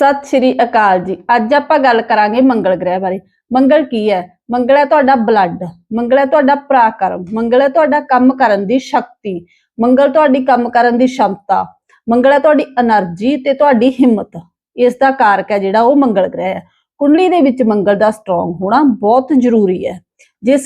ਸਤਿ ਸ਼੍ਰੀ ਅਕਾਲ ਜੀ। ਅੱਜ ਆਪਾਂ ਗੱਲ ਕਰਾਂਗੇ ਮੰਗਲ ਗ੍ਰਹਿ ਬਾਰੇ। ਮੰਗਲ ਕੀ ਹੈ? ਮੰਗਲ ਹੈ ਤੁਹਾਡਾ ਬਲੱਡ ਮੰਗਲ ਹੈ ਤੁਹਾਡਾ ਪ੍ਰਾਕਰਮ, ਮੰਗਲ ਹੈ ਤੁਹਾਡਾ ਕੰਮ ਕਰਨ ਦੀ ਸ਼ਕਤੀ, ਮੰਗਲ ਤੁਹਾਡੀ ਕੰਮ ਕਰਨ ਦੀ ਸ਼ਮਤਾ, ਮੰਗਲ ਹੈ ਤੁਹਾਡੀ એનર્ਜੀ ਤੇ ਤੁਹਾਡੀ ਹਿੰਮਤ। ਇਸ ਦਾ ਕਾਰਕ ਹੈ ਜਿਹੜਾ ਉਹ ਮੰਗਲ ਗ੍ਰਹਿ ਹੈ। ਕੁੰਡਲੀ ਦੇ ਵਿੱਚ ਮੰਗਲ ਦਾ ਸਟਰੋਂਗ ਹੋਣਾ ਬਹੁਤ ਜ਼ਰੂਰੀ ਹੈ। ਜੇ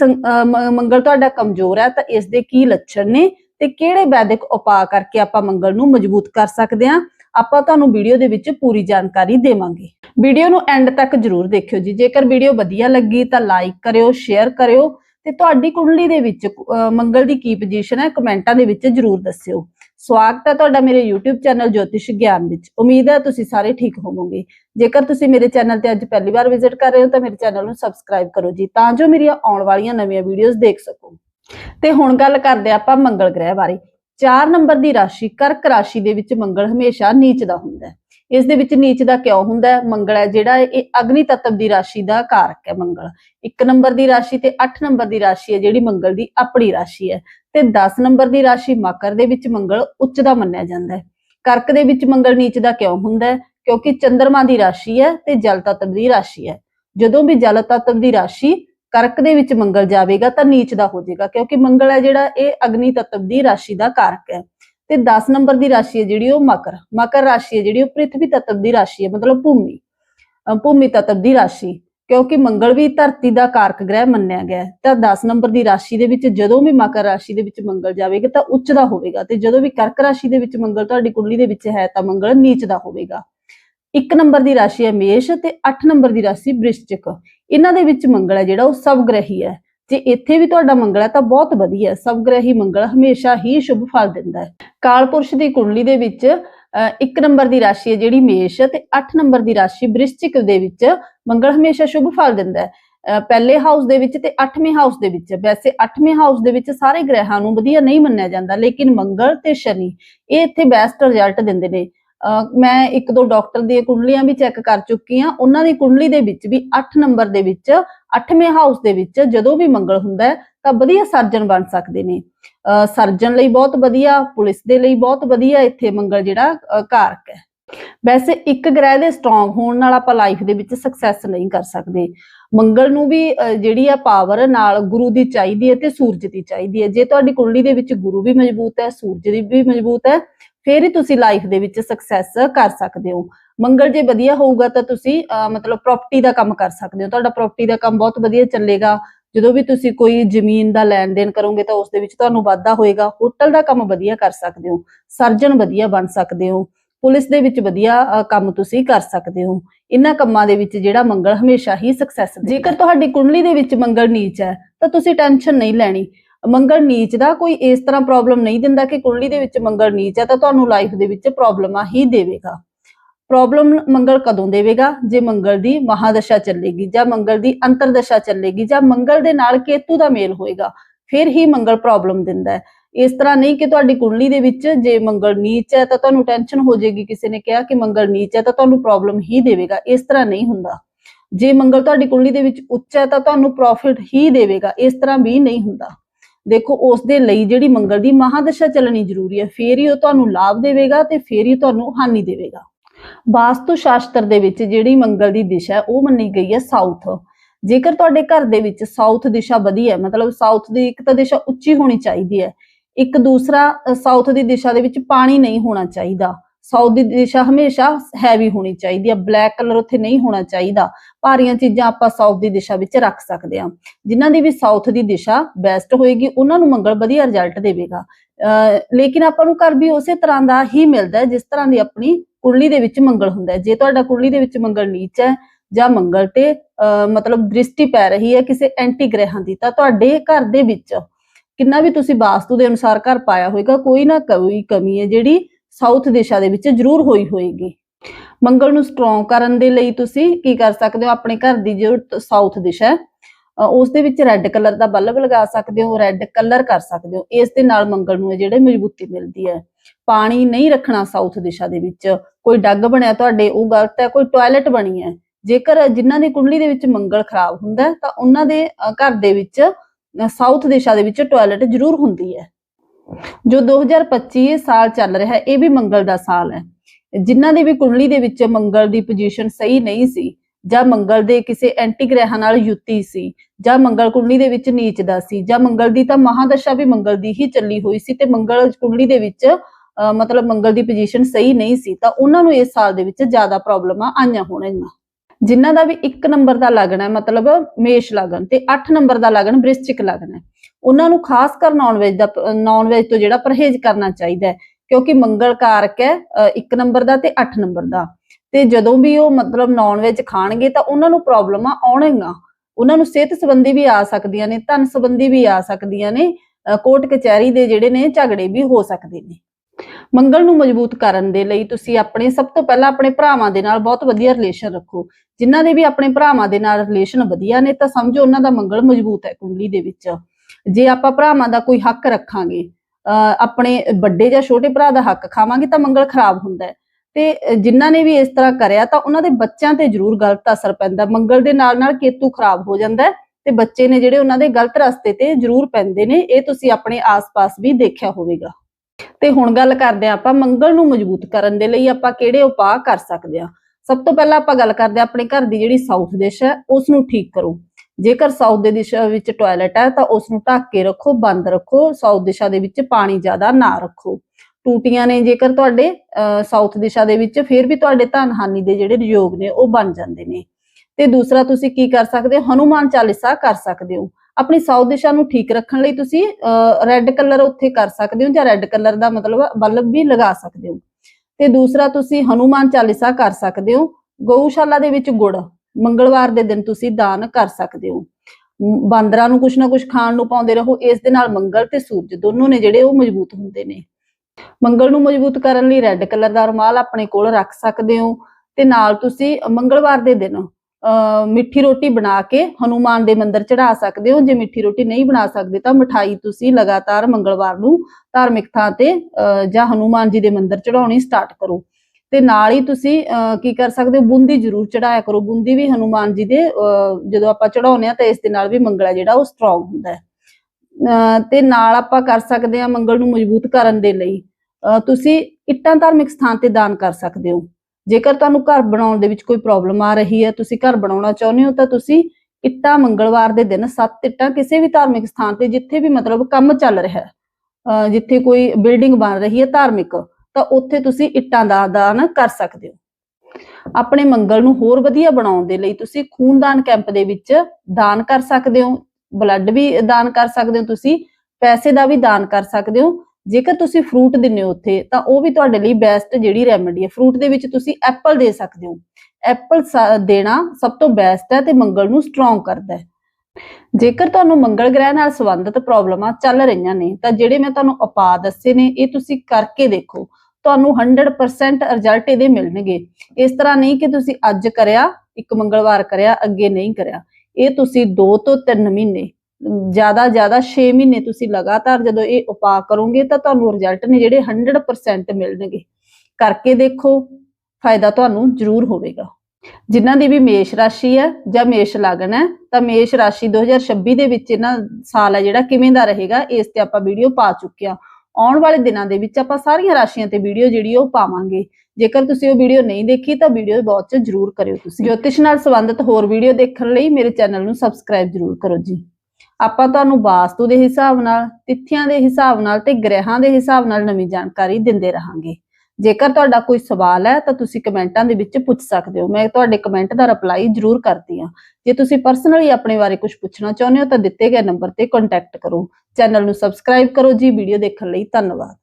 ਮੰਗਲ ਤੁਹਾਡਾ ਕਮਜ਼ੋਰ ਹੈ ਤਾਂ ਇਸ ਦੇ ਕੀ ਲੱਛਣ ਨੇ ਤੇ ਕਿਹੜੇ ਵੈਦਿਕ ਉਪਾਅ ਕਰਕੇ ਆਪਾਂ ਮੰਗਲ ਨੂੰ ਮਜ਼ਬੂਤ ਕਰ ਸਕਦੇ ਹਾਂ? ਆਪਾਂ ਤੁਹਾਨੂੰ ਵੀਡੀਓ ਦੇ ਵਿੱਚ ਪੂਰੀ ਜਾਣਕਾਰੀ ਦੇਵਾਂਗੇ। ਵੀਡੀਓ ਨੂੰ ਐਂਡ ਤੱਕ ਜਰੂਰ ਦੇਖਿਓ ਜੀ। ਜੇਕਰ ਵੀਡੀਓ ਵਧੀਆ ਲੱਗੀ ਤਾਂ ਲਾਈਕ ਕਰਿਓ ਸ਼ੇਅਰ ਕਰਿਓ ਤੇ ਤੁਹਾਡੀ ਕੁੰਡਲੀ ਦੇ ਵਿੱਚ ਮੰਗਲ ਦੀ ਕੀ ਪੋਜੀਸ਼ਨ ਹੈ, ਕਮੈਂਟਾਂ ਦੇ ਵਿੱਚ ਜਰੂਰ ਦੱਸਿਓ। ਸਵਾਗਤ ਹੈ ਤੁਹਾਡਾ ਮੇਰੇ YouTube ਚੈਨਲ ਜੋਤਿਸ਼ ਗਿਆਨ ਵਿੱਚ। ਉਮੀਦ ਹੈ ਤੁਸੀਂ ਸਾਰੇ ਠੀਕ ਹੋਵੋਗੇ। ਜੇਕਰ ਤੁਸੀਂ ਮੇਰੇ ਚੈਨਲ ਤੇ ਅੱਜ ਪਹਿਲੀ ਵਾਰ ਵਿਜ਼ਿਟ ਕਰ ਰਹੇ ਹੋ ਤਾਂ ਮੇਰੇ ਚੈਨਲ ਨੂੰ ਸਬਸਕ੍ਰਾਈਬ ਕਰੋ ਜੀ, ਤਾਂ ਜੋ ਮੇਰੀਆਂ ਆਉਣ ਵਾਲੀਆਂ ਨਵੀਆਂ ਵੀਡੀਓਜ਼ ਦੇਖ ਸਕੋ। ਤੇ ਹੁਣ ਗੱਲ ਕਰਦੇ ਹਾਂ ਆਪਾਂ ਮੰਗਲ ਗ੍ਰਹਿ ਬਾਰੇ। 4 ਨੰਬਰ ਦੀ ਰਾਸ਼ੀ ਕਰਕ ਰਾਸ਼ੀ ਦੇ ਵਿੱਚ ਮੰਗਲ ਹਮੇਸ਼ਾ ਨੀਚ ਦਾ ਹੁੰਦਾ ਹੈ। ਇਸ ਦੇ ਵਿੱਚ ਨੀਚ ਦਾ ਕਿਉਂ ਹੁੰਦਾ ਹੈ? ਮੰਗਲ ਹੈ ਜਿਹੜਾ ਇਹ ਅਗਨੀ ਤੱਤਵ ਦੀ ਰਾਸ਼ੀ ਦਾ ਕਾਰਕ ਹੈ ਮੰਗਲ। 1 ਨੰਬਰ ਦੀ ਰਾਸ਼ੀ ਤੇ 8 ਨੰਬਰ ਦੀ ਰਾਸ਼ੀ ਹੈ ਜਿਹੜੀ ਮੰਗਲ ਦੀ ਆਪਣੀ ਰਾਸ਼ੀ ਹੈ। ਤੇ 10 ਨੰਬਰ ਦੀ ਰਾਸ਼ੀ ਮਕਰ ਦੇ ਵਿੱਚ ਮੰਗਲ ਉੱਚ ਦਾ ਮੰਨਿਆ ਜਾਂਦਾ ਹੈ। ਕਰਕ ਦੇ ਵਿੱਚ ਮੰਗਲ ਨੀਚ ਦਾ ਕਿਉਂ ਹੁੰਦਾ ਹੈ? ਕਿਉਂਕਿ ਚੰਦਰਮਾ ਦੀ ਰਾਸ਼ੀ ਹੈ ਤੇ ਜਲ ਤੱਤਵ ਦੀ ਰਾਸ਼ੀ ਹੈ। ਜਦੋਂ ਵੀ ਜਲ ਤੱਤਵ ਦੀ ਰਾਸ਼ੀ ਕਰਕ ਦੇ ਵਿੱਚ ਮੰਗਲ ਜਾਵੇਗਾ ਤਾਂ ਨੀਚ ਦਾ ਹੋ ਜਾਏਗਾ, ਕਿਉਂਕਿ ਮੰਗਲ ਹੈ ਜਿਹੜਾ ਇਹ ਅਗਨੀ ਤੱਤਵ ਦੀ ਰਾਸ਼ੀ ਦਾ ਕਾਰਕ ਹੈ। ਤੇ 10 ਨੰਬਰ ਦੀ ਰਾਸ਼ੀ ਹੈ ਜਿਹੜੀ ਉਹ ਮਕਰ ਮਕਰ ਰਾਸ਼ੀ ਹੈ ਜਿਹੜੀ ਉਹ ਪ੍ਰਿਥਵੀ ਤੱਤਵ ਦੀ ਰਾਸ਼ੀ ਹੈ, ਮਤਲਬ ਭੂਮੀ ਭੂਮੀ ਤੱਤਵ ਦੀ ਰਾਸ਼ੀ, ਕਿਉਂਕਿ ਮੰਗਲ ਵੀ ਧਰਤੀ ਦਾ ਕਾਰਕ ਗ੍ਰਹਿ ਮੰਨਿਆ ਗਿਆ ਤਾਂ 10 ਨੰਬਰ ਦੀ ਰਾਸ਼ੀ ਦੇ ਵਿੱਚ ਜਦੋਂ ਵੀ ਮਕਰ ਰਾਸ਼ੀ ਦੇ ਵਿੱਚ ਮੰਗਲ ਜਾਵੇਗਾ ਤਾਂ ਉੱਚ ਦਾ ਹੋਵੇਗਾ ਤੇ ਜਦੋਂ ਵੀ ਕਰਕ ਰਾਸ਼ੀ ਦੇ ਵਿੱਚ ਮੰਗਲ ਤੁਹਾਡੀ ਕੁੰਡਲੀ ਦੇ ਵਿੱਚ ਹੈ ਤਾਂ ਮੰਗਲ ਨੀਚ ਦਾ ਹੋਵੇਗਾ। 1 ਨੰਬਰ ਦੀ ਰਾਸ਼ੀ ਹੈ ਮੇਸ਼ ਤੇ 8 ਨੰਬਰ ਦੀ ਰਾਸ਼ੀ ਬ੍ਰਿਸ਼ਚਿਕ। ਇਹਨਾਂ ਦੇ ਵਿੱਚ ਮੰਗਲ ਹੈ ਜਿਹੜਾ ਉਹ ਸਭ ਗ੍ਰਹੀ ਹੈ। ਜੇ ਇੱਥੇ ਵੀ ਤੁਹਾਡਾ ਮੰਗਲ ਹੈ ਤਾਂ ਬਹੁਤ ਵਧੀਆ ਹੈ। ਸਭ ਗ੍ਰਹੀ ਮੰਗਲ ਹਮੇਸ਼ਾ ਹੀ ਸ਼ੁਭ ਫਲ ਦਿੰਦਾ ਹੈ। ਕਾਲਪੁਰਸ਼ ਦੀ ਕੁੰਡਲੀ ਦੇ ਵਿੱਚ 1 ਨੰਬਰ ਦੀ ਰਾਸ਼ੀ ਹੈ ਜਿਹੜੀ ਮੇਸ਼ ਤੇ 8 ਨੰਬਰ ਦੀ ਰਾਸ਼ੀ ਬ੍ਰਿਸ਼ਚਿਕ ਦੇ ਵਿੱਚ ਮੰਗਲ ਹਮੇਸ਼ਾ ਸ਼ੁਭ ਫਲ ਦਿੰਦਾ ਹੈ। ਅਹ, ਪਹਿਲੇ ਹਾਊਸ ਦੇ ਵਿੱਚ ਤੇ 8ਵੇਂ ਹਾਊਸ ਦੇ ਵਿੱਚ। ਵੈਸੇ 8ਵੇਂ ਹਾਊਸ ਦੇ ਵਿੱਚ ਸਾਰੇ ਗ੍ਰਹਿਾਂ ਨੂੰ ਵਧੀਆ ਨਹੀਂ ਮੰਨਿਆ ਜਾਂਦਾ, ਲੇਕਿਨ ਮੰਗਲ ਤੇ ਸ਼ਨੀ ਇਹ ਇੱਥੇ ਬੈਸਟ ਰਿਜ਼ਲਟ ਦਿੰਦੇ ਨੇ। ਮੈਂ ਇੱਕ ਦੋ ਡਾਕਟਰ ਦੀਆਂ ਕੁੰਡਲੀਆਂ ਵੀ ਚੈੱਕ ਕਰ ਚੁੱਕੀ ਆ ਉਹਨਾਂ ਦੀ ਕੁੰਡਲੀ ਦੇ ਵਿੱਚ ਵੀ 8 ਨੰਬਰ ਦੇ ਵਿੱਚ 8ਵੇਂ ਹਾਊਸ ਦੇ ਵਿੱਚ ਜਦੋਂ ਵੀ ਮੰਗਲ ਹੁੰਦਾ ਹੈ, ਤਾਂ ਵਧੀਆ ਸਰਜਨ ਬਣ ਸਕਦੇ ਨੇ। ਸਰਜਨ ਲਈ ਬਹੁਤ ਵਧੀਆ, ਪੁਲਿਸ ਦੇ ਲਈ ਬਹੁਤ ਵਧੀਆ ਇੱਥੇ ਮੰਗਲ ਜਿਹੜਾ ਕਾਰਕ ਹੈ। ਵੈਸੇ ਇੱਕ ਗ੍ਰਹਿ ਦੇ ਸਟਰੋਂਗ ਹੋਣ ਨਾਲ ਆਪਾਂ ਲਾਈਫ ਦੇ ਵਿੱਚ ਸਕਸੈਸ ਨਹੀਂ ਕਰ ਸਕਦੇ। ਮੰਗਲ ਨੂੰ ਵੀ ਜਿਹੜੀ ਆ ਪਾਵਰ ਨਾਲ ਗੁਰੂ ਦੀ ਚਾਹੀਦੀ ਹੈ ਤੇ ਸੂਰਜ ਦੀ ਚਾਹੀਦੀ ਹੈ। ਜੇ ਤੁਹਾਡੀ ਕੁੰਡਲੀ ਦੇ ਵਿੱਚ ਗੁਰੂ ਵੀ ਮਜ਼ਬੂਤ ਹੈ, ਸੂਰਜ ਦੀ ਵੀ ਮਜ਼ਬੂਤ ਹੈ ਫਿਰ ਹੀ ਤੁਸੀਂ ਲਾਈਫ ਦੇ ਵਿੱਚ ਸਕਸੈਸ ਕਰ ਸਕਦੇ ਹੋ। ਮੰਗਲ ਜੇ ਵਧੀਆ ਹੋਊਗਾ ਤਾਂ ਤੁਸੀਂ ਮਤਲਬ ਪ੍ਰਾਪਰਟੀ ਦਾ ਕੰਮ ਕਰ ਸਕਦੇ ਹੋ। ਤੁਹਾਡਾ ਪ੍ਰਾਪਰਟੀ ਦਾ ਕੰਮ ਬਹੁਤ ਵਧੀਆ ਚੱਲੇਗਾ। ਜਦੋਂ ਵੀ ਤੁਸੀਂ ਕੋਈ ਜ਼ਮੀਨ ਦਾ ਲੈਣ ਦੇਣ ਕਰੋਗੇ ਤਾਂ ਉਸ ਦੇ ਵਿੱਚ ਤੁਹਾਨੂੰ ਵਾਧਾ ਹੋਏਗਾ। ਹੋਟਲ ਦਾ ਕੰਮ ਵਧੀਆ ਕਰ ਸਕਦੇ ਹੋ। ਸਰਜਨ ਵਧੀਆ ਬਣ ਸਕਦੇ ਹੋ। ਪੁਲਿਸ ਦੇ ਵਿੱਚ ਵਧੀਆ ਕੰਮ ਤੁਸੀਂ ਕਰ ਸਕਦੇ ਹੋ। ਇਹਨਾਂ ਕੰਮਾਂ ਦੇ ਵਿੱਚ ਜਿਹੜਾ ਮੰਗਲ ਹਮੇਸ਼ਾ ਹੀ ਸਕਸੈਸ ਜੇਕਰ ਤੁਹਾਡੀ ਕੁੰਡਲੀ ਦੇ ਵਿੱਚ ਮੰਗਲ ਨੀਚ ਹੈ, ਤਾਂ ਤੁਸੀਂ ਟੈਨਸ਼ਨ ਨਹੀਂ ਲੈਣੀ। ਮੰਗਲ ਨੀਚ ਦਾ ਕੋਈ ਇਸ ਤਰ੍ਹਾਂ ਪ੍ਰੋਬਲਮ ਨਹੀਂ ਦਿੰਦਾ ਕਿ ਕੁੰਡਲੀ ਦੇ ਵਿੱਚ ਮੰਗਲ ਨੀਚ ਹੈ ਤਾਂ ਤੁਹਾਨੂੰ ਲਾਈਫ ਦੇ ਵਿੱਚ ਪ੍ਰੋਬਲਮਾਂ ਹੀ ਦੇਵੇਗਾ। ਪ੍ਰੋਬਲਮ ਮੰਗਲ ਕਦੋਂ ਦੇਵੇਗਾ? ਜੇ ਮੰਗਲ ਦੀ ਮਹਾਦਸ਼ਾ ਚੱਲੇਗੀ, ਜਾਂ ਮੰਗਲ ਦੀ ਅੰਤਰਦਸ਼ਾ ਚੱਲੇਗੀ, ਜਾਂ ਮੰਗਲ ਦੇ ਨਾਲ ਕੇਤੂ ਦਾ ਮੇਲ ਹੋਏਗਾ, ਫਿਰ ਹੀ ਮੰਗਲ ਪ੍ਰੋਬਲਮ ਦਿੰਦਾ ਹੈ। ਇਸ ਤਰ੍ਹਾਂ ਨਹੀਂ ਕਿ ਤੁਹਾਡੀ ਕੁੰਡਲੀ ਦੇ ਵਿੱਚ ਜੇ ਮੰਗਲ ਨੀਚ ਹੈ, ਤਾਂ ਤੁਹਾਨੂੰ ਟੈਨਸ਼ਨ ਹੋ ਜਾਏਗੀ। ਕਿਸੇ ਨੇ ਕਿਹਾ ਕਿ ਮੰਗਲ ਨੀਚ ਹੈ, ਤਾਂ ਤੁਹਾਨੂੰ ਪ੍ਰੋਬਲਮ ਹੀ ਦੇਵੇਗਾ। ਇਸ ਤਰ੍ਹਾਂ ਨਹੀਂ ਹੁੰਦਾ। ਜੇ ਮੰਗਲ ਤੁਹਾਡੀ ਕੁੰਡਲੀ ਦੇ ਵਿੱਚ ਉੱਚ ਹੈ, ਤਾਂ ਤੁਹਾਨੂੰ ਪ੍ਰੋਫਿਟ ਹੀ ਦੇਵੇਗਾ। ਇਸ ਤਰ੍ਹਾਂ ਵੀ ਨਹੀਂ ਹੁੰਦਾ। ਦੇਖੋ, ਉਸ ਦੇ ਲਈ ਜਿਹੜੀ ਮੰਗਲ ਦੀ ਮਹਾਦਸ਼ਾ ਚੱਲਣੀ ਜ਼ਰੂਰੀ ਹੈ, ਫੇਰ ਹੀ ਉਹ ਤੁਹਾਨੂੰ ਲਾਭ ਦੇਵੇਗਾ ਤੇ ਫੇਰ ਹੀ ਤੁਹਾਨੂੰ ਹਾਨੀ ਦੇਵੇਗਾ। ਵਾਸਤੂ ਸ਼ਾਸਤਰ ਦੇ ਵਿੱਚ ਜਿਹੜੀ ਮੰਗਲ ਦੀ ਦਿਸ਼ਾ ਹੈ, ਉਹ ਮੰਨੀ ਗਈ ਹੈ ਸਾਊਥ ਜੇਕਰ ਤੁਹਾਡੇ ਘਰ ਦੇ ਵਿੱਚ ਸਾਊਥ ਦਿਸ਼ਾ ਵਧੀਆ ਹੈ, ਮਤਲਬ ਸਾਊਥ ਦੀ ਇੱਕ ਤਾਂ ਦਿਸ਼ਾ ਉੱਚੀ ਹੋਣੀ ਚਾਹੀਦੀ ਹੈ, ਇੱਕ ਦੂਸਰਾ ਸਾਊਥ ਦੀ ਦਿਸ਼ਾ ਦੇ ਵਿੱਚ ਪਾਣੀ ਨਹੀਂ ਹੋਣਾ ਚਾਹੀਦਾ। ਸਾਊਥ ਦੀ ਦਿਸ਼ਾ ਹਮੇਸ਼ਾ ਹੈਵੀ ਹੋਣੀ ਚਾਹੀਦੀ ਹੈ ਬਲੈਕ ਕਲਰ ਉੱਥੇ ਨਹੀਂ ਹੋਣਾ ਚਾਹੀਦਾ। ਭਾਰੀਆਂ ਚੀਜ਼ਾਂ ਆਪਾਂ ਸਾਊਥ ਦੀ ਦਿਸ਼ਾ ਵਿੱਚ ਰੱਖ ਸਕਦੇ ਹਾਂ ਜਿਨ੍ਹਾਂ ਦੀ ਵੀ ਸਾਊਥ ਦੀ ਦਿਸ਼ਾ ਬੈਸਟ ਹੋਏਗੀ, ਉਹਨਾਂ ਨੂੰ ਮੰਗਲ ਵਧੀਆ ਰਿਜ਼ਲਟ ਦੇਵੇਗਾ। ਲੇਕਿਨ ਆਪਾਂ ਨੂੰ ਘਰ ਵੀ ਉਸੇ ਤਰ੍ਹਾਂ ਦਾ ਹੀ ਮਿਲਦਾ ਹੈ, ਜਿਸ ਤਰ੍ਹਾਂ ਦੀ ਆਪਣੀ ਕੁੰਡਲੀ ਦੇ ਵਿੱਚ ਮੰਗਲ ਹੁੰਦਾ ਹੈ। ਜੇ ਤੁਹਾਡਾ ਕੁੰਡਲੀ ਦੇ ਵਿੱਚ ਮੰਗਲ ਨੀਚ ਹੈ ਜਾਂ ਮੰਗਲ ਤੇ, ਅਹ ਮਤਲਬ ਦ੍ਰਿਸ਼ਟੀ ਪੈ ਰਹੀ ਹੈ ਕਿਸੇ ਐਂਟੀ ਗ੍ਰਹਿਾਂ ਦੀ, ਤਾਂ ਤੁਹਾਡੇ ਘਰ ਦੇ ਵਿੱਚ ਕਿੰਨਾ ਵੀ ਤੁਸੀਂ ਵਾਸਤੂ ਦੇ ਅਨੁਸਾਰ ਘਰ ਪਾਇਆ ਹੋਵੇਗਾ ਕੋਈ ਨਾ ਕੋਈ ਕਮੀ ਹੈ ਜਿਹੜੀ ਸਾਊਥ ਦਿਸ਼ਾ ਦੇ ਵਿੱਚ ਜ਼ਰੂਰ ਹੋਈ ਹੋਏਗੀ। ਮੰਗਲ ਨੂੰ ਸਟਰੋਂਗ ਕਰਨ ਦੇ ਲਈ ਤੁਸੀਂ ਕੀ ਕਰ ਸਕਦੇ ਹੋ? ਆਪਣੇ ਘਰ ਦੀ ਜੋ ਸਾਊਥ ਦਿਸ਼ਾ ਹੈ ਉਸ ਦੇ ਵਿੱਚ ਰੈੱਡ ਕਲਰ ਦਾ ਬਲਬ ਲਗਾ ਸਕਦੇ ਹੋ ਰੈੱਡ ਕਲਰ ਕਰ ਸਕਦੇ ਹੋ। ਇਸ ਦੇ ਨਾਲ ਮੰਗਲ ਨੂੰ ਜਿਹੜੇ ਮਜ਼ਬੂਤੀ ਮਿਲਦੀ ਹੈ। ਪਾਣੀ ਨਹੀਂ ਰੱਖਣਾ ਸਾਊਥ ਦਿਸ਼ਾ ਦੇ ਵਿੱਚ। ਕੋਈ ਡੱਗ ਬਣਿਆ ਤੁਹਾਡੇ, ਉਹ ਗਲਤ ਹੈ। ਕੋਈ ਟਾਇਲਟ ਬਣੀ ਹੈ। ਜੇਕਰ ਜਿਨ੍ਹਾਂ ਦੀ ਕੁੰਡਲੀ ਦੇ ਵਿੱਚ ਮੰਗਲ ਖਰਾਬ ਹੁੰਦਾ ਤਾਂ ਉਹਨਾਂ ਦੇ ਘਰ ਦੇ ਵਿੱਚ ਸਾਊਥ ਦਿਸ਼ਾ ਦੇ ਵਿੱਚ ਟਾਇਲਟ ਜ਼ਰੂਰ ਹੁੰਦੀ ਹੈ। ਜੋ 2025 ਸਾਲ ਚੱਲ ਰਿਹਾ ਹੈ ਇਹ ਵੀ ਮੰਗਲ ਦਾ ਸਾਲ ਹੈ। ਜਿਨ੍ਹਾਂ ਦੀ ਵੀ ਕੁੰਡਲੀ ਦੇ ਵਿੱਚ ਮੰਗਲ ਦੀ ਪੋਜੀਸ਼ਨ ਸਹੀ ਨਹੀਂ ਸੀ ਜਾਂ ਮੰਗਲ ਦੇ ਕਿਸੇ ਐਂਟੀ ਗ੍ਰਹਿਾਂ ਨਾਲ ਯੁੱਤੀ ਸੀ ਜਾਂ ਮੰਗਲ ਕੁੰਡਲੀ ਦੇ ਵਿੱਚ ਨੀਚ ਦਾ ਸੀ ਜਾਂ ਮੰਗਲ ਦੀ ਤਾਂ ਮਹਾਦਸ਼ਾ ਵੀ ਮੰਗਲ ਦੀ ਹੀ ਚੱਲੀ ਹੋਈ ਸੀ ਤੇ ਮੰਗਲ ਕੁੰਡਲੀ ਦੇ ਵਿੱਚ ਅਹ ਮਤਲਬ ਮੰਗਲ ਦੀ ਪੋਜੀਸ਼ਨ ਸਹੀ ਨਹੀਂ ਸੀ ਤਾਂ ਉਹਨਾਂ ਨੂੰ ਇਸ ਸਾਲ ਦੇ ਵਿੱਚ ਜ਼ਿਆਦਾ ਪ੍ਰੋਬਲਮਾਂ ਆਈਆਂ ਹੋਣਗੀਆਂ। ਜਿਨ੍ਹਾਂ ਦਾ ਵੀ 1 ਨੰਬਰ ਦਾ ਲੱਗਣਾ ਹੈ, ਮਤਲਬ ਮੇਸ਼ ਲਗਨ ਤੇ 8 ਨੰਬਰ ਦਾ ਲਗਨ ਬ੍ਰਿਸ਼ਚਿਕ ਲਗਨ ਹੈ। ਉਹਨਾਂ ਨੂੰ ਖਾਸ ਕਰ ਨਾਨ ਵੈਜ ਦਾ ਨਾਨ ਵੈਜ ਤੋਂ ਜਿਹੜਾ ਪਰਹੇਜ਼ ਕਰਨਾ ਚਾਹੀਦਾ ਹੈ, ਕਿਉਂਕਿ ਮੰਗਲ ਕਾਰਕ ਹੈ 1 ਨੰਬਰ ਦਾ ਤੇ 8 ਨੰਬਰ ਦਾ। ਤੇ ਜਦੋਂ ਵੀ ਉਹ ਮਤਲਬ ਨਾਨ ਵੈਜ ਖਾਣਗੇ ਤਾਂ ਉਹਨਾਂ ਨੂੰ ਪ੍ਰੋਬਲਮਾਂ ਆਉਣਗੀਆਂ। ਉਹਨਾਂ ਨੂੰ ਸਿਹਤ ਸੰਬੰਧੀ ਵੀ ਆ ਸਕਦੀਆਂ ਨੇ, ਧਨ ਸੰਬੰਧੀ ਵੀ ਆ ਸਕਦੀਆਂ ਨੇ, ਅਹ ਕੋਰਟ ਕਚਹਿਰੀ ਦੇ ਜਿਹੜੇ ਨੇ ਝਗੜੇ ਵੀ ਹੋ ਸਕਦੇ ਨੇ। ਮੰਗਲ ਨੂੰ ਮਜ਼ਬੂਤ ਕਰਨ ਦੇ ਲਈ ਤੁਸੀਂ ਆਪਣੇ, ਸਭ ਤੋਂ ਪਹਿਲਾਂ ਆਪਣੇ ਭਰਾਵਾਂ ਦੇ ਨਾਲ ਬਹੁਤ ਵਧੀਆ ਰਿਲੇਸ਼ਨ ਰੱਖੋ। ਜਿਨ੍ਹਾਂ ਦੇ ਵੀ ਆਪਣੇ ਭਰਾਵਾਂ ਦੇ ਨਾਲ ਰਿਲੇਸ਼ਨ ਵਧੀਆ ਨੇ, ਤਾਂ ਸਮਝੋ ਉਹਨਾਂ ਦਾ ਮੰਗਲ ਮਜ਼ਬੂਤ ਹੈ ਕੁੰਡਲੀ ਦੇ ਵਿੱਚ। ਜੇ ਆਪਾਂ ਭਰਾਵਾਂ ਦਾ ਕੋਈ ਹੱਕ ਰੱਖਾਂਗੇ ਆਪਣੇ ਵੱਡੇ ਜਾਂ ਛੋਟੇ ਭਰਾ ਦਾ ਹੱਕ ਖਾਵਾਂਗੇ ਤਾਂ ਮੰਗਲ ਖਰਾਬ ਹੁੰਦਾ ਹੈ। ਤੇ ਅਹ ਜਿਨ੍ਹਾਂ ਨੇ ਵੀ ਇਸ ਤਰ੍ਹਾਂ ਕਰਿਆ ਤਾਂ ਉਹਨਾਂ ਦੇ ਬੱਚਿਆਂ ਤੇ ਜ਼ਰੂਰ ਗਲਤ ਅਸਰ ਪੈਂਦਾ ਮੰਗਲ ਦੇ ਨਾਲ ਨਾਲ ਕੇਤੂ ਖਰਾਬ ਹੋ ਜਾਂਦਾ ਤੇ ਬੱਚੇ ਨੇ ਜਿਹੜੇ ਉਹਨਾਂ ਦੇ ਗਲਤ ਰਸਤੇ ਤੇ ਜ਼ਰੂਰ ਪੈਂਦੇ ਨੇ, ਇਹ ਤੁਸੀਂ ਆਪਣੇ ਆਸ-ਪਾਸ ਵੀ ਦੇਖਿਆ ਹੋਵੇਗਾ। ਤੇ ਹੁਣ ਗੱਲ ਕਰਦੇ ਹਾਂ ਆਪਾਂ ਮੰਗਲ ਨੂੰ ਮਜ਼ਬੂਤ ਕਰਨ ਦੇ ਲਈ ਆਪਾਂ ਕਿਹੜੇ ਉਪਾਅ ਕਰ ਸਕਦੇ ਹਾਂ। ਸਭ ਤੋਂ ਪਹਿਲਾਂ ਆਪਾਂ ਗੱਲ ਕਰਦੇ ਹਾਂ ਆਪਣੇ ਘਰ ਦੀ ਜਿਹੜੀ ਸਾਊਥ ਦਿਸ਼ ਹੈ ਉਸ ਨੂੰ ਠੀਕ ਕਰੋ। ਜੇਕਰ ਸਾਊਥ ਦੇ ਦਿਸ਼ਾ ਵਿੱਚ ਟਾਇਲਟ ਹੈ ਤਾਂ ਉਸ ਨੂੰ ਢੱਕ ਕੇ ਰੱਖੋ, ਬੰਦ ਰੱਖੋ, ਸਾਊਥ ਦਿਸ਼ਾ ਦੇ ਵਿੱਚ ਪਾਣੀ ਜ਼ਿਆਦਾ ਨਾ ਰੱਖੋ। ਟੂਟੀਆਂ ਨੇ ਜੇਕਰ ਤੁਹਾਡੇ ਸਾਊਥ ਦਿਸ਼ਾ ਦੇ ਵਿੱਚ, ਫਿਰ ਵੀ ਤੁਹਾਡੇ ਧਨ ਹਾਨੀ ਦੇ ਜਿਹੜੇ ਯੋਗ ਨੇ, ਉਹ ਬਣ ਜਾਂਦੇ ਨੇ। ਤੇ ਦੂਸਰਾ, ਤੁਸੀਂ ਕੀ ਕਰ ਸਕਦੇ ਹੋ? ਹਨੂਮਾਨ ਚਾਲੀਸਾ ਕਰ ਸਕਦੇ ਹੋ। ਆਪਣੀ ਸਾਊਥ ਦਿਸ਼ਾ ਨੂੰ ਠੀਕ ਰੱਖਣ ਲਈ ਤੁਸੀਂ ਰੈੱਡ ਕਲਰ ਉੱਥੇ ਕਰ ਸਕਦੇ ਹੋ, ਜਾਂ ਰੈੱਡ ਕਲਰ ਦਾ ਮਤਲਬ ਬਲਬ ਵੀ ਲਗਾ ਸਕਦੇ ਹੋ। ਤੇ ਦੂਸਰਾ, ਤੁਸੀਂ ਹਨੂਮਾਨ ਚਾਲੀਸਾ ਕਰ ਸਕਦੇ ਹੋ। ਗਊਸ਼ਾਲਾ ਦੇ ਵਿੱਚ ਗੁੜ। ਮੰਗਲਵਾਰ ਦੇ ਦਿਨ ਤੁਸੀਂ ਦਾਨ ਕਰ ਸਕਦੇ ਹੋ। ਬਾਂਦਰਾਂ ਨੂੰ ਕੁਛ ਨਾ ਕੁਛ ਖਾਣ ਨੂੰ ਪਾਉਂਦੇ ਰਹੋ, ਇਸ ਦੇ ਨਾਲ ਮੰਗਲ ਤੇ ਸੂਰਜ ਦੋਨੋਂ ਨੇ ਜਿਹੜੇ ਉਹ ਮਜ਼ਬੂਤ ਹੁੰਦੇ ਨੇ। ਮੰਗਲ ਨੂੰ ਮਜ਼ਬੂਤ ਕਰਨ ਲਈ ਰੈੱਡ ਕਲਰ ਦਾ ਰੁਮਾਲ ਆਪਣੇ ਕੋਲ ਰੱਖ ਸਕਦੇ ਹੋ ਤੇ ਨਾਲ ਤੁਸੀਂ ਮੰਗਲਵਾਰ ਦੇ ਦਿਨ, ਅਹ, ਮਿੱਠੀ ਰੋਟੀ ਬਣਾ ਕੇ ਹਨੂਮਾਨ ਦੇ ਮੰਦਰ ਚੜਾ ਸਕਦੇ ਹੋ। ਜੇ ਮਿੱਠੀ ਰੋਟੀ ਨਹੀਂ ਬਣਾ ਸਕਦੇ ਤਾਂ ਮਠਾਈ ਤੁਸੀਂ ਲਗਾਤਾਰ ਮੰਗਲਵਾਰ ਨੂੰ ਧਾਰਮਿਕ ਥਾਂ ਤੇ, ਅਹ, ਜਾਂ ਹਨੂਮਾਨ ਜੀ ਦੇ ਮੰਦਰ ਚੜਾਉਣੀ ਸਟਾਰਟ ਕਰੋ। ਤੇ ਨਾਲ ਹੀ ਤੁਸੀਂ, ਅਹ, ਕੀ ਕਰ ਸਕਦੇ ਹੋ? ਬੂੰਦੀ ਜ਼ਰੂਰ ਚੜਾਇਆ ਕਰੋ। ਬੂੰਦੀ ਵੀ ਹਨੂਮਾਨ ਜੀ ਦੇ ਜਦੋਂ ਆਪਾਂ ਚੜਾਉਂਦੇ ਆ ਤਾਂ ਇਸ ਦੇ ਨਾਲ ਵੀ ਮੰਗਲ ਹੈ ਜਿਹੜਾ ਉਹ ਸਟਰੋਂਗ ਹੁੰਦਾ ਹੈ। ਤੇ ਨਾਲ ਆਪਾਂ ਕਰ ਸਕਦੇ ਆ ਮੰਗਲ ਨੂੰ ਮਜ਼ਬੂਤ ਕਰਨ ਦੇ ਲਈ। ਤੁਸੀਂ ਇੱਟਾਂ ਧਾਰਮਿਕ ਸਥਾਨ ਤੇ ਦਾਨ ਕਰ ਸਕਦੇ ਹੋ। ਜੇਕਰ ਤੁਹਾਨੂੰ ਘਰ ਬਣਾਉਣ ਦੇ ਵਿੱਚ ਕੋਈ ਪ੍ਰੋਬਲਮ ਆ ਰਹੀ ਹੈ, ਤੁਸੀਂ ਘਰ ਬਣਾਉਣਾ ਚਾਹੁੰਦੇ ਹੋ ਤਾਂ ਤੁਸੀਂ ਇੱਟਾਂ ਮੰਗਲਵਾਰ ਦੇ ਦਿਨ ਸੱਤ ਇੱਟਾਂ ਕਿਸੇ ਵੀ ਧਾਰਮਿਕ ਸਥਾਨ ਤੇ, ਜਿੱਥੇ ਵੀ ਮਤਲਬ ਕੰਮ ਚੱਲ ਰਿਹਾ ਹੈ, ਅਹ, ਜਿੱਥੇ ਕੋਈ ਬਿਲਡਿੰਗ ਬਣ ਰਹੀ ਹੈ ਧਾਰਮਿਕ ਤਾਂ ਉੱਥੇ ਤੁਸੀਂ ਇੱਟਾਂ ਦਾ ਦਾਨ ਕਰ ਸਕਦੇ ਹੋ। ਆਪਣੇ ਮੰਗਲ ਨੂੰ ਹੋਰ ਵਧੀਆ ਬਣਾਉਣ ਦੇ ਲਈ ਤੁਸੀਂ ਖੂਨਦਾਨ ਕੈਂਪ ਦੇ ਵਿੱਚ ਦਾਨ ਕਰ ਸਕਦੇ ਹੋ, ਬਲੱਡ ਵੀ ਦਾਨ ਕਰ ਸਕਦੇ ਹੋ ਤੁਸੀਂ, ਪੈਸੇ ਦਾ ਵੀ ਦਾਨ ਕਰ ਸਕਦੇ ਹੋ। ਜੇਕਰ ਤੁਸੀਂ ਫਰੂਟ ਦਿੰਦੇ ਹੋ ਉੱਥੇ, ਤਾਂ ਉਹ ਵੀ ਤੁਹਾਡੇ ਲਈ ਬੈਸਟ ਜਿਹੜੀ ਰੈਮੇਡੀ ਹੈ। ਫਰੂਟ ਦੇ ਵਿੱਚ ਤੁਸੀਂ ਐਪਲ ਦੇ ਸਕਦੇ ਹੋ। ਐਪਲ ਦੇਣਾ ਸਭ ਤੋਂ ਬੈਸਟ ਹੈ ਤੇ ਮੰਗਲ ਨੂੰ ਸਟਰੋਂਗ ਕਰਦਾ ਹੈ। ਜੇਕਰ ਤੁਹਾਨੂੰ ਮੰਗਲ ਗ੍ਰਹਿ ਨਾਲ ਸੰਬੰਧਿਤ ਪ੍ਰੋਬਲਮਾਂ ਚੱਲ ਰਹੀਆਂ ਨੇ, ਤਾਂ ਜਿਹੜੇ ਮੈਂ ਤੁਹਾਨੂੰ ਉਪਾਅ ਦੱਸੇ ਨੇ, ਇਹ ਤੁਸੀਂ ਕਰਕੇ ਦੇਖੋ। ਤੁਹਾਨੂੰ 100% ਰਿਜ਼ਲਟ ਇਹਦੇ ਮਿਲਣਗੇ। ਇਸ ਤਰ੍ਹਾਂ ਨਹੀਂ ਕਿ ਤੁਸੀਂ ਅੱਜ ਕਰਿਆ, ਇੱਕ ਮੰਗਲਵਾਰ ਕਰਿਆ, ਅੱਗੇ ਨਹੀਂ ਕਰਿਆ। ਇਹ ਤੁਸੀਂ 2 ਤੋਂ 3 ਮਹੀਨੇ, ਜ਼ਿਆਦਾ ਜ਼ਿਆਦਾ 6 ਮਹੀਨੇ ਤੁਸੀਂ ਲਗਾਤਾਰ ਜਦੋਂ ਇਹ ਉਪਾਅ ਕਰੋਗੇ ਤਾਂ ਤੁਹਾਨੂੰ ਰਿਜ਼ਲਟ ਨੇ ਜਿਹੜੇ 100% ਮਿਲਣਗੇ। ਕਰਕੇ ਦੇਖੋ, ਫਾਇਦਾ ਤੁਹਾਨੂੰ ਜ਼ਰੂਰ ਹੋਵੇਗਾ। ਜਿਨ੍ਹਾਂ ਦੀ ਵੀ ਮੇਸ਼ ਰਾਸ਼ੀ ਹੈ ਜਾਂ ਮੇਸ਼ ਲਗਨ ਹੈ, ਤਾਂ ਮੇਸ਼ ਰਾਸ਼ੀ 2026 ਦੇ ਵਿੱਚ ਇਹਨਾਂ ਸਾਲ ਹੈ ਜਿਹੜਾ ਕਿਵੇਂ ਦਾ ਰਹੇਗਾ, ਇਸ ਤੇ ਆਪਾਂ ਵੀਡੀਓ ਪਾ ਚੁੱਕੇ ਆ ਆਉਣ ਵਾਲੇ ਦਿਨਾਂ ਦੇ ਵਿੱਚ ਆਪਾਂ ਸਾਰੀਆਂ ਰਾਸ਼ੀਆਂ ਤੇ ਵੀਡੀਓ ਜਿਹੜੀ ਉਹ ਪਾਵਾਂਗੇ। ਜੇਕਰ ਤੁਸੀਂ ਉਹ ਵੀਡੀਓ ਨਹੀਂ ਦੇਖੀ ਤਾਂ ਵੀਡੀਓ ਬਹੁਤ ਚ ਜ਼ਰੂਰ ਕਰਿਓ ਤੁਸੀਂ। ਜੋਤਿਸ਼ ਨਾਲ ਸੰਬੰਧਿਤ ਹੋਰ ਵੀਡੀਓ ਦੇਖਣ ਲਈ ਮੇਰੇ ਚੈਨਲ ਨੂੰ ਸਬਸਕ੍ਰਾਈਬ ਜ਼ਰੂਰ ਕਰੋ ਜੀ। ਆਪਾਂ ਤੁਹਾਨੂੰ ਵਾਸਤੂ ਦੇ ਹਿਸਾਬ ਨਾਲ, ਤਿਥੀਆਂ ਦੇ ਹਿਸਾਬ ਨਾਲ ਤੇ ਗ੍ਰਹਿਾਂ ਦੇ ਹਿਸਾਬ ਨਾਲ ਨਵੀਂ ਜਾਣਕਾਰੀ ਦਿੰਦੇ ਰਹਾਂਗੇ। ਜੇਕਰ ਤੁਹਾਡਾ ਕੋਈ ਸਵਾਲ ਹੈ, ਤਾਂ ਤੁਸੀਂ ਕਮੈਂਟਾਂ ਦੇ ਵਿੱਚ ਪੁੱਛ ਸਕਦੇ ਹੋ। ਮੈਂ ਤੁਹਾਡੇ ਕਮੈਂਟ ਦਾ ਰਿਪਲਾਈ ਜ਼ਰੂਰ ਕਰਦੀ ਹਾਂ। ਜੇ ਤੁਸੀਂ ਪਰਸਨਲੀ ਆਪਣੇ ਬਾਰੇ ਕੁਝ ਪੁੱਛਣਾ ਚਾਹੁੰਦੇ ਹੋ, ਤਾਂ ਦਿੱਤੇ ਗਏ ਨੰਬਰ ਤੇ ਕੰਟੈਕਟ ਕਰੋ। ਚੈਨਲ ਨੂੰ ਸਬਸਕ੍ਰਾਈਬ ਕਰੋ ਜੀ। ਵੀਡੀਓ ਦੇਖਣ ਲਈ ਧੰਨਵਾਦ।